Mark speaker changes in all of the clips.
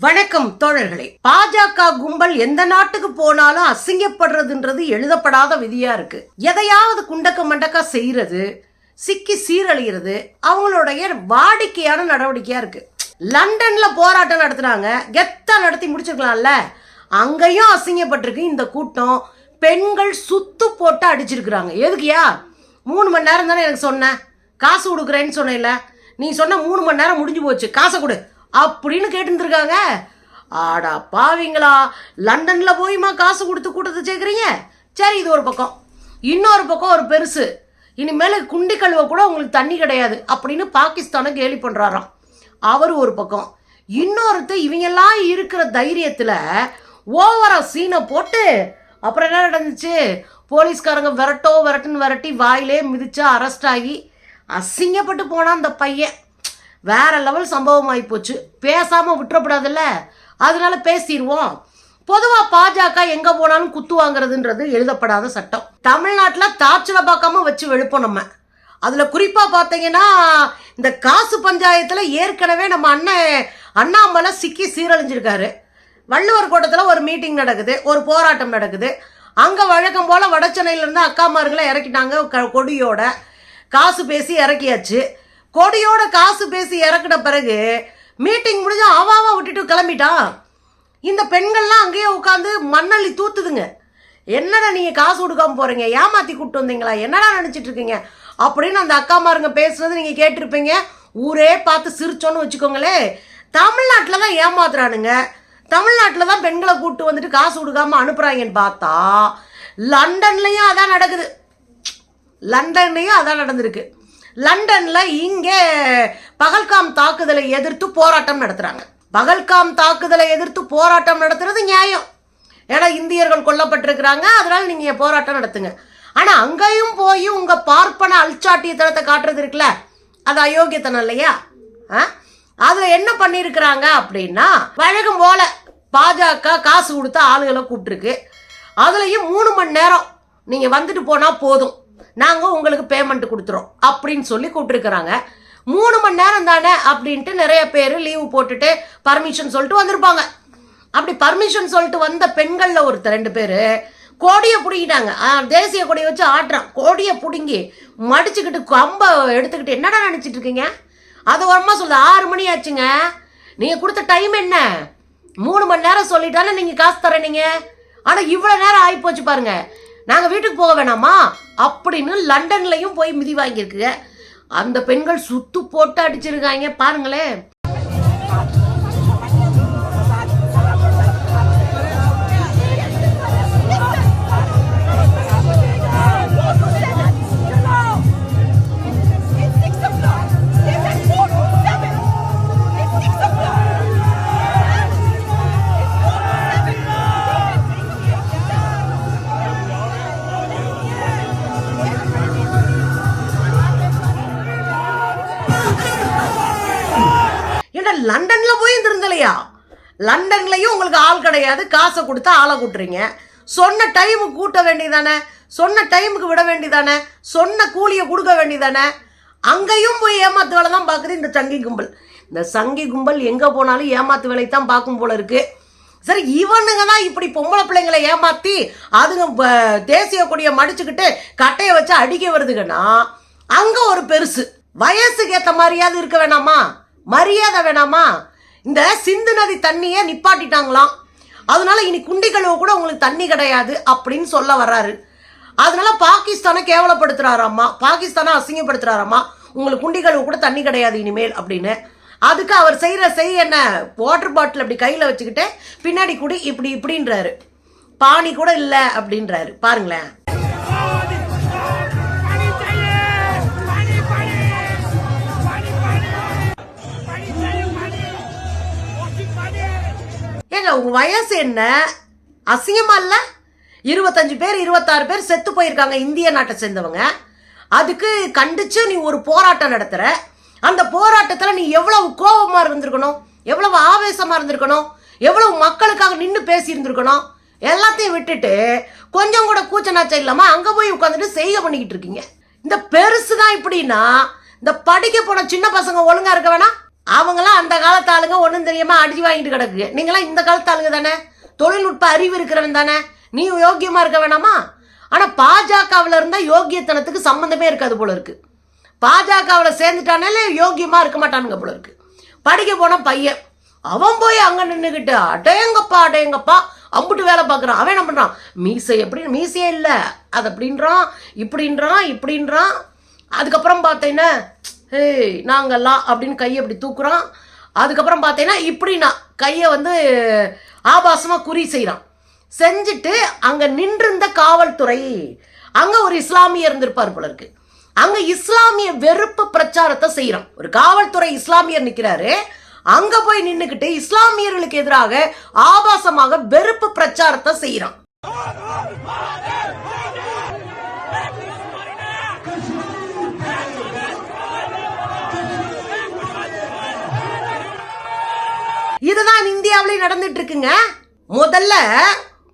Speaker 1: வணக்கம் தோழர்களே. பாஜக கும்பல் எந்த நாட்டுக்கு போனாலும் அசிங்கப்படுறதுன்றது எழுதப்படாத விதியா இருக்கு. எதையாவது குண்டக்க மண்டக்கா செய்யறது சிக்கி சீரழிகிறது அவங்களுடைய வாடிக்கையான நடவடிக்கையா இருக்கு. லண்டன்ல போராட்டம் நடத்துனாங்க. கெத்தா நடத்தி முடிச்சிருக்கலாம்ல. அங்கேயும் அசிங்கப்பட்டிருக்கு இந்த கூட்டம். பெண்கள் சுத்து போட்டு அடிச்சிருக்கிறாங்க. எதுக்குயா மூணு மணி நேரம் தானே எனக்கு சொன்னேன். காசு கொடுக்குறேன்னு சொன்னேன்ல. நீ சொன்ன மூணு மணி நேரம் முடிஞ்சு போச்சு. காசை கொடு. அப்படின்னு கேட்டுருந்துருக்காங்க. ஆடா பாவிங்களா லண்டன்ல போயுமா காசு கொடுத்து கூட்டத்தை சேர்க்குறீங்க? சரி இது ஒரு பக்கம். இன்னொரு பக்கம் ஒரு பெருசு. இனிமேல் குண்டி கழுவ கூட உங்களுக்கு தண்ணி கிடையாது அப்படின்னு பாகிஸ்தானை கேலி பண்ணுறாராம் அவர் ஒரு பக்கம். இன்னொருத்த இவங்கெல்லாம் இருக்கிற தைரியத்தில் ஓவரா சீனை போட்டு அப்புறம் என்ன நடந்துச்சு? போலீஸ்காரங்க விரட்டோ விரட்டுன்னு விரட்டி வாயிலே மிதிச்சா அரெஸ்ட் ஆகி அசிங்கப்பட்டு போனான் அந்த பையன். வேற லெவல் சம்பவம் ஆகிப்போச்சு பேசாமல் விட்டுறப்படாதுல்ல? அதனால பேசிடுவோம். பொதுவாக பாஜக எங்கே போனாலும் குத்து வாங்குறதுன்றது எழுதப்படாத சட்டம். தமிழ்நாட்டில் தாச்சலை பார்க்காம வச்சு வெளுப்போம் நம்ம. அதில் குறிப்பாக பார்த்தீங்கன்னா இந்த காசு பஞ்சாயத்தில் ஏற்கனவே நம்ம அண்ணன் அண்ணாமலை சிக்கி சீரழிஞ்சிருக்காரு. வள்ளுவர் கோட்டத்தில் ஒரு மீட்டிங் நடக்குது ஒரு போராட்டம் நடக்குது. அங்கே வழக்கம் போல் வடச்சென்னையிலேருந்து அக்காமார்களை இறக்கிட்டாங்க க- கொடியோட. காசு பேசி இறக்கியாச்சு. கொடியோட காசு பேசி இறக்கின பிறகு மீட்டிங் முடிஞ்சு அவாவா விட்டுட்டு கிளம்பிட்டான். இந்த பெண்கள்லாம் அங்கேயே உட்காந்து மண்ணள்ளி தூத்துதுங்க. என்னடா நீங்கள் காசு கொடுக்காம போகிறீங்க ஏமாத்தி கூப்பிட்டு வந்தீங்களா? என்னடா நினச்சிட்டு இருக்கீங்க? அப்படின்னு அந்த அக்காமாருங்க பேசுனது நீங்கள் கேட்டிருப்பீங்க. ஊரே பார்த்து சிரிச்சோன்னு வச்சுக்கோங்களே. தமிழ்நாட்டில் தான் ஏமாத்துறானுங்க. தமிழ்நாட்டில் தான் பெண்களை கூப்பிட்டு வந்துட்டு காசு கொடுக்காம அனுப்புகிறாங்கன்னு பார்த்தா லண்டன்லேயும் அதான் நடக்குது. லண்டன்லேயும் அதான் நடந்திருக்கு. லண்டனில் இங்கே பகல்காம் தாக்குதலை எதிர்த்து போராட்டம் நடத்துகிறாங்க பகல்காம் தாக்குதலை எதிர்த்து போராட்டம் நடத்துறது நியாயம். ஏன்னா இந்தியர்கள் கொல்லப்பட்டிருக்கிறாங்க அதனால நீங்கள் போராட்டம் நடத்துங்க. ஆனால் அங்கேயும் போய் உங்கள் பார்ப்பன அல்சாட்டியத்தனத்தை காட்டுறது இருக்குல்ல அது அயோக்கியத்தனம் இல்லையா? ஆ? அதில் என்ன பண்ணியிருக்கிறாங்க அப்படின்னா வழக்கம் போல பாஜக காசு கொடுத்த ஆளுகளை கூப்பிட்டுருக்கு. அதுலேயும் மூணு மணி நேரம் நீங்கள் வந்துட்டு போனால் போதும். நாங்கள் உங்களுக்கு பேமெண்ட் கொடுத்துறோம். அப்படின்னு சொல்லி கூப்பிட்டுருக்குறாங்க. மூணு மணி நேரம் தானே அப்படின்ட்டு நிறைய பேர் லீவு போட்டுட்டு பர்மிஷன் சொல்லிட்டு வந்திருப்பாங்க. அப்படி பர்மிஷன் சொல்லிட்டு வந்த பெண்களில் ஒருத்தர் ரெண்டு பேர் கோடியை பிடிக்கிட்டாங்க தேசிய கொடியை வச்சு ஆட்டுறான். கோடியை பிடுங்கி மடிச்சுக்கிட்டு கம்பை எடுத்துக்கிட்டு என்னடா நினச்சிட்டு இருக்கீங்க? அது ஓரமாக சொல்லுது ஆறு மணி ஆச்சுங்க. நீங்கள் கொடுத்த டைம் என்ன? மூணு மணி நேரம் சொல்லிட்டாலும் நீங்கள் காசு தரனீங்க. ஆனால் இவ்வளோ நேரம் ஆகிப்போச்சு பாருங்கள் நாங்கள் வீட்டுக்கு போக வேணாமா? அப்படின்னு லண்டன்லையும் போய் மிதி வாங்கியிருக்குங்க. அந்த பெண்கள் சுத்து போட்டு அடிச்சிருக்காங்க. பாருங்களேன். ஏன்னா லண்டனில் போய் இருந்திருந்தலையா லண்டன்லையும் உங்களுக்கு ஆள் கிடையாது காசை கொடுத்தா ஆளை கூட்டுறீங்க. சொன்ன டைமுக்கு கூட்ட வேண்டியதானே? சொன்ன டைமுக்கு விட வேண்டியதானே? சொன்ன கூலியை கொடுக்க வேண்டியதானே? அங்கேயும் போய் ஏமாத்து வேலை தான் பார்க்குது இந்த சங்கி கும்பல். இந்த சங்கி கும்பல் எங்கே போனாலும் ஏமாத்து வேலை தான் பார்க்கும் போல இருக்குது சரி இவனுங்க தான் இப்படி பொம்பளை பிள்ளைங்களை ஏமாத்தி அதுங்க ப- தேசிய கொடியை மடிச்சுக்கிட்டு கட்டையை வச்சு அடிக்க வருதுங்கன்னா அங்கே ஒரு பெருசு. வயசுக்கு ஏற்ற மாதிரியாவது இருக்க வேணாமா? மரியாதை வேணாமா? இந்த சிந்து நதி தண்ணியை நிப்பாட்டிட்டாங்களாம். அதனால இனி குண்டி கழுவு கூட உங்களுக்கு தண்ணி கிடையாது அப்படின்னு சொல்ல வர்றாரு. அதனால பாகிஸ்தானை கேவலப்படுத்துறாராம்மா. பாகிஸ்தானை அசிங்கப்படுத்துறாராம்மா. உங்களுக்கு குண்டி கழுவு கூட தண்ணி கிடையாது இனிமேல் அப்படின்னு. அதுக்கு அவர் செய்கிற செய் என்ன? வாட்டர் பாட்டில் அப்படி கையில் வச்சுக்கிட்டு பின்னாடி குடி இப்படி இப்படின்றாரு. பானி கூட இல்லை அப்படின்றாரு. பாருங்களேன். ஏங்க உங்க வயசு என்ன? அசிங்கமா இல்ல? இருபத்தஞ்சு பேர் இருபத்தாறு பேர் செத்து போயிருக்காங்க இந்திய நாட்டை சேர்ந்தவங்க. அதுக்கு கண்டிச்சு நீ ஒரு போராட்டம் நடத்துற. அந்த போராட்டத்துல நீ எவ்வளவு கோபமா இருந்திருக்கணும்? எவ்வளவு ஆவேசமா இருந்திருக்கணும்? எவ்வளவு மக்களுக்காக நின்று பேசியிருந்திருக்கணும்? எல்லாத்தையும் விட்டுட்டு கொஞ்சம் கூட கூச்சநாச்சம் இல்லாம அங்க போய் உட்காந்துட்டு செய்ய பண்ணிக்கிட்டு இருக்கீங்க. இந்த பெருசு தான் இப்படின்னா இந்த படிக்க போன சின்ன பசங்க ஒழுங்கா இருக்க வேணாம். அவங்களாம் அந்த காலத்து ஆளுங்க ஒன்றும் தெரியாமல் அடிச்சு வாங்கிட்டு கிடக்கு. நீங்களாம் இந்த காலத்து ஆளுங்க தானே? தொழில்நுட்ப அறிவு இருக்கிறவன் தானே? நீ யோக்கியமாக இருக்க வேணாமா? ஆனால் பாஜகவில் இருந்தால் யோக்கியத்தனத்துக்கு சம்மந்தமே இருக்காது போல இருக்கு. பாஜகவில் சேர்ந்துட்டானாலே யோக்கியமாக இருக்க மாட்டானுங்க போல இருக்கு. படிக்க போன பையன் அவன் போய் அங்கே நின்றுக்கிட்டு அடேங்கப்பா அடேங்கப்பா அம்புட்டு வேலை பார்க்குறான். அவன் என்ன பண்ணுறான் மீசை எப்படி மீசையே இல்லை. அது அப்படின்றான் இப்படின்றான் இப்படின்றான். அதுக்கப்புறம் பார்த்தீங்கன்னா ஏய் நாங்கெல்லாம் அப்படின்னு கையை இப்படி தூக்குறான். அதுக்கப்புறம் பார்த்தீங்கன்னா இப்படி நான் கையை வந்து ஆபாசமாக குறி செய்கிறான் செஞ்சுட்டு அங்கே நின்றிருந்த காவல்துறை அங்கே ஒரு இஸ்லாமியர் இருந்திருப்பார் போல இருக்கு. அங்கே இஸ்லாமிய வெறுப்பு பிரச்சாரத்தை செய்கிறான் ஒரு காவல்துறை இஸ்லாமியர் நிற்கிறாரு அங்கே போய் நின்றுக்கிட்டு இஸ்லாமியர்களுக்கு எதிராக ஆபாசமாக வெறுப்பு பிரச்சாரத்தை செய்கிறான் இதுதான் இந்தியாவிலே நடந்துட்டு இருக்குங்க முதல்ல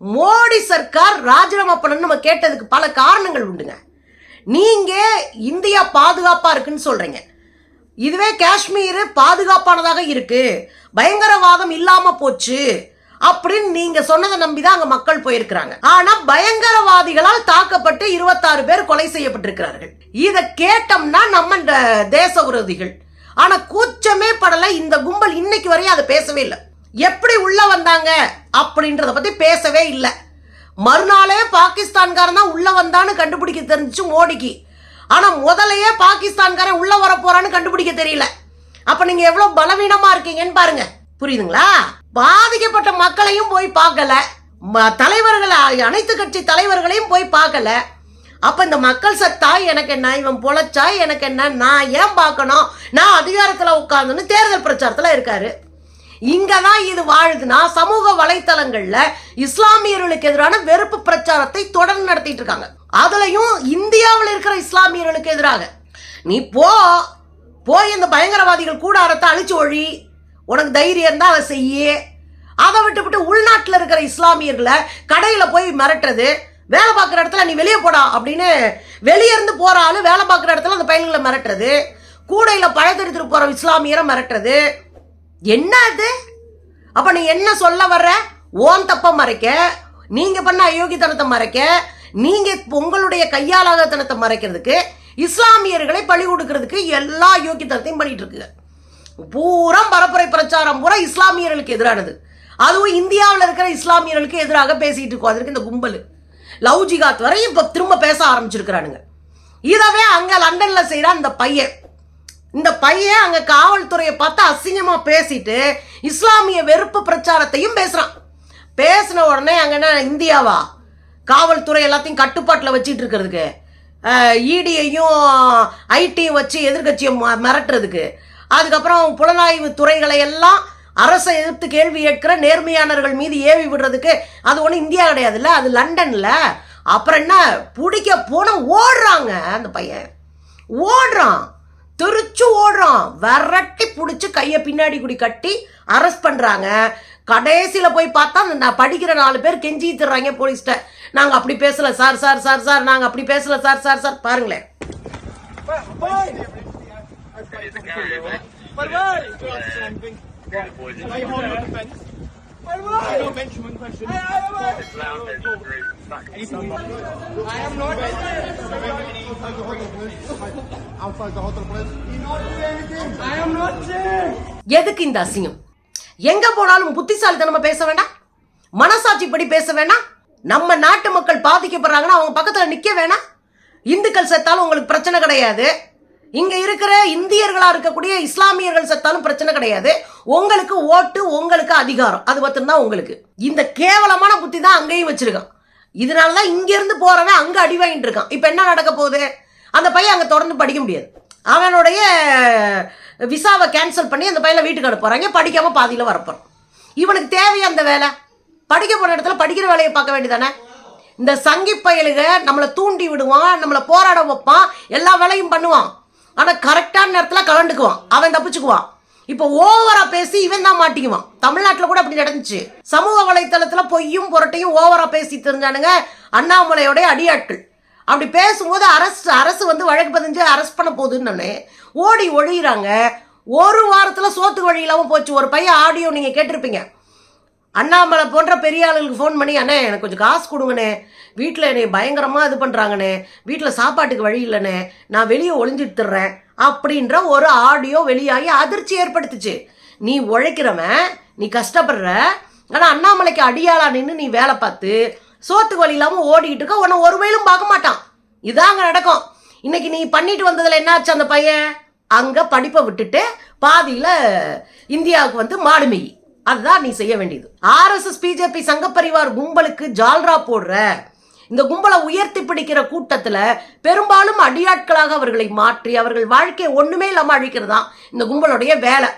Speaker 1: மோடி சர்க்கார் ராஜினாமா பண்ணணும்னு நம்ம கேட்டதுக்கு பல காரணங்கள் உண்டுங்க. நீங்க இந்தியா பாதுகாப்பா இருக்குன்னு சொல்றீங்க. இதுவே காஷ்மீர் பாதுகாப்பானதாக இருக்கு. பயங்கரவாதம் இல்லாம போச்சு அப்படின்னு நீங்க சொன்னதை நம்பிதான் அங்க மக்கள் போயிருக்கிறாங்க. ஆனா பயங்கரவாதிகளால் தாக்கப்பட்டு இருபத்தாறு பேர் கொலை செய்யப்பட்டிருக்கிறார்கள். இத கேட்டோம்னா நம்ம இந்த தேச விரோதிகள். ஆனா கூச்சமே படல. இந்த கும்பல் இன்னைக்கு வரையும் அதை பேசவே இல்லை. எப்படி உள்ள வந்தாங்க அப்படின்றத பத்தி பேசவே இல்லை. மறுநாளே பாகிஸ்தான்காரன் தான் உள்ள வந்தான்னு கண்டுபிடிக்க தெரிஞ்சிச்சு மோடிக்கு. ஆனா முதலையே பாகிஸ்தான்காரன் உள்ள வர போறான்னு கண்டுபிடிக்க தெரியல. அப்ப நீங்க எவ்வளவு பலவீனமா இருக்கீங்கன்னு பாருங்க. புரியுதுங்களா? பாதிக்கப்பட்ட மக்களையும் போய் பார்க்கல. ம- அனைத்து கட்சி தலைவர்களையும் போய் பார்க்கல. அப்ப இந்த மக்கள் சத்தா எனக்கு என்ன? இவன் பொழைச்சா எனக்கு என்ன? நான் ஏன் பார்க்கணும்? நான் அதிகாரத்துல உட்காந்துன்னு தேர்தல் பிரச்சாரத்துல இருக்காரு. இங்கதான் இது வாழுதுன்னா சமூக வலைத்தளங்கள்ல இஸ்லாமியர்களுக்கு எதிரான வெறுப்பு பிரச்சாரத்தை தொடர்ந்து நடத்திட்டு இருக்காங்க. அதுலயும் இந்தியாவில் இருக்கிற இஸ்லாமியர்களுக்கு எதிராக. நீ போ போய் இந்த பயங்கரவாதிகள் கூடாரத்தை அழிச்சு ஒழி. உனக்கு தைரியம் தான் அதை செய்ய. அதை விட்டுவிட்டு உள்நாட்டில் இருக்கிற இஸ்லாமியர்களை கடையில் போய் மிரட்டுறது. வேலை பார்க்குற இடத்துல நீ வெளியே போடா அப்படின்னு வெளியே இருந்து போகிற ஆளு வேலை பார்க்குற இடத்துல அந்த பையன்களை மிரட்டுறது. கூடையில் பழத்தெடுத்துட்டு போகிற இஸ்லாமியரை மிரட்டுறது. என்ன அது? அப்போ நீ என்ன சொல்ல வர்ற? ஓன் தப்பை மறைக்க நீங்கள் பண்ண அயோக்கியத்தனத்தை மறைக்க நீங்கள் உங்களுடைய கையாலாகத்தனத்தை மறைக்கிறதுக்கு இஸ்லாமியர்களை பழி கொடுக்கறதுக்கு எல்லா யோக்கியத்தனத்தையும் பண்ணிட்டு இருக்குங்க பூரா பரப்புரை பிரச்சாரம் பூரா இஸ்லாமியர்களுக்கு எதிரானது. அதுவும் இந்தியாவில் இருக்கிற இஸ்லாமியர்களுக்கு எதிராக பேசிகிட்டு இருக்கோம். அதற்கு இந்த கும்பல். லவ் ஜிகாத் வரையும் இப்போ திரும்ப பேச ஆரம்பிச்சிருக்கிறானுங்க. இதவே அங்கே லண்டனில் செய்கிற இந்த பையன். இந்த பையன் அங்கே காவல்துறையை பார்த்து அசிங்கமாக பேசிட்டு இஸ்லாமிய வெறுப்பு பிரச்சாரத்தையும் பேசுகிறான் பேசின உடனே அங்கே என்ன இந்தியாவா? காவல்துறை எல்லாத்தையும் கட்டுப்பாட்டில் வச்சிட்டு இருக்கிறதுக்கு. இடியையும் ஐடியும் வச்சு எதிர்கட்சியை ம- மிரட்டுறதுக்கு. அதுக்கப்புறம் புலனாய்வு துறைகளை எல்லாம் அரசை எதிர்த்து கேள்வி கேட்கிற நேர்மையாளர்கள் மீது ஏவி விடுறதுக்கு அது ஒன்றும் இந்தியா கிடையாதுல்ல? அது லண்டன்ல. அப்புறம் என்ன? பிடிக்க போன ஓடுறாங்க அந்த பையன். ஓடுறான். தெரிச்சு ஓடுறான். விரட்டி பிடிச்சி கையை பின்னாடி குடி கட்டி அரெஸ்ட் பண்றாங்க. கடைசியில போய் பார்த்தா நான் படிக்கிற நாலு பேர் கெஞ்சி தர்றாங்க போலீஸ்ட்ட நாங்க அப்படி பேசல சார் சார் சார் சார் நாங்க அப்படி பேசல சார் சார் சார். பாருங்களேன்.
Speaker 2: Outside the hotel place.
Speaker 1: எதுக்கு இந்த அசிங்கம்? எங்க போனாலும் புத்திசாலித்தனமா பேச வேண்டாம்? மனசாட்சிப்படி பேச வேணாம் நம்ம நாட்டு மக்கள் பாதிக்கப்படுறாங்கன்னா அவங்க பக்கத்துல நிக்க வேணாம்? இந்துக்கள் செத்தாலும் உங்களுக்கு பிரச்சனை கிடையாது. இங்க இருக்கிற இந்தியர்களா இருக்கக்கூடிய இஸ்லாமியர்கள் செத்தாலும் பிரச்சனை கிடையாது. உங்களுக்கு ஓட்டு உங்களுக்கு அதிகாரம். அது மட்டும்தான் உங்களுக்கு. இந்த கேவலமான புத்தி தான் அங்கேயும் வச்சிருக்கான். இதனாலதான் இங்க இருந்து போறவன் அங்க அடி வாங்கிட்டு இருக்கான். இப்ப என்ன நடக்க போகுது? அந்த பையன் அங்க தொடர்ந்து படிக்க முடியாது. அவனுடைய விசாவை கேன்சல் பண்ணி அந்த பையனை வீட்டுக்கு அனுப்புறாங்க படிக்காம பாதியில வரப்போறான் இவனுக்கு தேவையா அந்த வேலை? படிக்க போன இடத்துல படிக்கிற வேலையை பார்க்க வேண்டியதானே? இந்த சங்கி பயலுக நம்மளை தூண்டி விடுவான் நம்மளை போராட வைப்பான் எல்லா வேலையும் பண்ணுவான். ஆனால் கரெக்டான நேரத்தில் கலண்டுக்குவான் அவன் தப்பிச்சுக்குவான். இப்போ ஓவரா பேசி இவன் தான் மாட்டிக்குவான். தமிழ்நாட்டில் கூட அப்படி நடந்துச்சு. சமூக வலைத்தளத்தில் பொய்யும் புரட்டையும் ஓவரா பேசி தெரிஞ்சானுங்க அண்ணாமலையோடைய அடியாட்கள். அப்படி பேசும்போது அரசு அரசு வந்து வழக்கு பதிஞ்சு அரெஸ்ட் பண்ண போகுதுன்னு ஓடி ஒழிகிறாங்க ஒரு வாரத்தில் சோத்துக்கு வழி இல்லாமல் போச்சு. ஒரு பையன் ஆடியோ நீங்கள் கேட்டிருப்பீங்க. அண்ணாமலை போன்ற பெரிய ஆளுங்களுக்கு ஃபோன் பண்ணி அண்ணே எனக்கு கொஞ்சம் காசு கொடுங்கண்ணே. வீட்டில் என்னை பயங்கரமாக இது பண்ணுறாங்கண்ணே வீட்டில் சாப்பாட்டுக்கு வழி இல்லைண்ணே. நான் வெளியே ஒளிஞ்சிட்டுறேன் அப்படின்ற ஒரு ஆடியோ வெளியாகி அதிர்ச்சி ஏற்படுத்துச்சு. நீ உழைக்கிறவன் நீ கஷ்டப்படுற. ஆனால் அண்ணாமலைக்கு அடியாளா நின்று நீ வேலை பார்த்து சோத்துக்கு வழி இல்லாமல் ஓடிக்கிட்டு இருக்க. உன்னை ஒரு வயலும் பார்க்க மாட்டான். இதாங்க நடக்கும். இன்னைக்கு நீ பண்ணிட்டு வந்ததில் என்னாச்சு அந்த பையன்? அங்கே படிப்பை விட்டுட்டு பாதியில் இந்தியாவுக்கு வந்து மாடுமெய் அதுதான் நீ செய்ய வேண்டியது. ஆர்எஸ்எஸ் பிஜேபி சங்கப்பரிவார் கும்பலுக்கு ஜால்ரா போடுற. இந்த கும்பலை உயர்த்தி பிடிக்கிற கூட்டத்தில் பெரும்பாலும் அடியாட்களாக அவர்களை மாற்றி அவர்கள் வாழ்க்கையை ஒன்றுமே இல்லாமல் அழிக்கிறதான் இந்த கும்பலுடைய வேலை.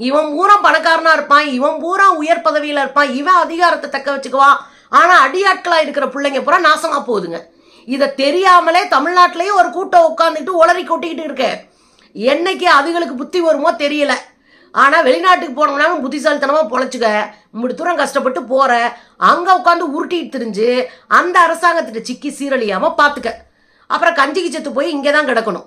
Speaker 1: இவன் பூரா பணக்காரனாக இருப்பான் இவன் பூரா உயர் பதவியில் இருப்பான் இவன் அதிகாரத்தை தக்க வச்சுக்குவான் ஆனால் அடியாட்களாக இருக்கிற பிள்ளைங்க பூரா நாசமாக போகுதுங்க. இதை தெரியாமலே தமிழ்நாட்டிலேயே ஒரு கூட்டம் உட்காந்துட்டு உளறி கொட்டிக்கிட்டு இருக்கேன் என்னைக்கு அதுகளுக்கு புத்தி வருமோ தெரியல. ஆனால் வெளிநாட்டுக்கு போனோம்னாலும் புத்திசாலித்தனமாக பொழைச்சிக்க. இப்படி தூரம் கஷ்டப்பட்டு போகிற அங்கே உட்காந்து உருட்டிட்டு திரிஞ்சு அந்த அரசாங்கத்திட்ட சிக்கி சீரழியாமல் பார்த்துக்க அப்புறம் கஞ்சிக்கு செத்து போய் இங்கே தான் கிடக்கணும்.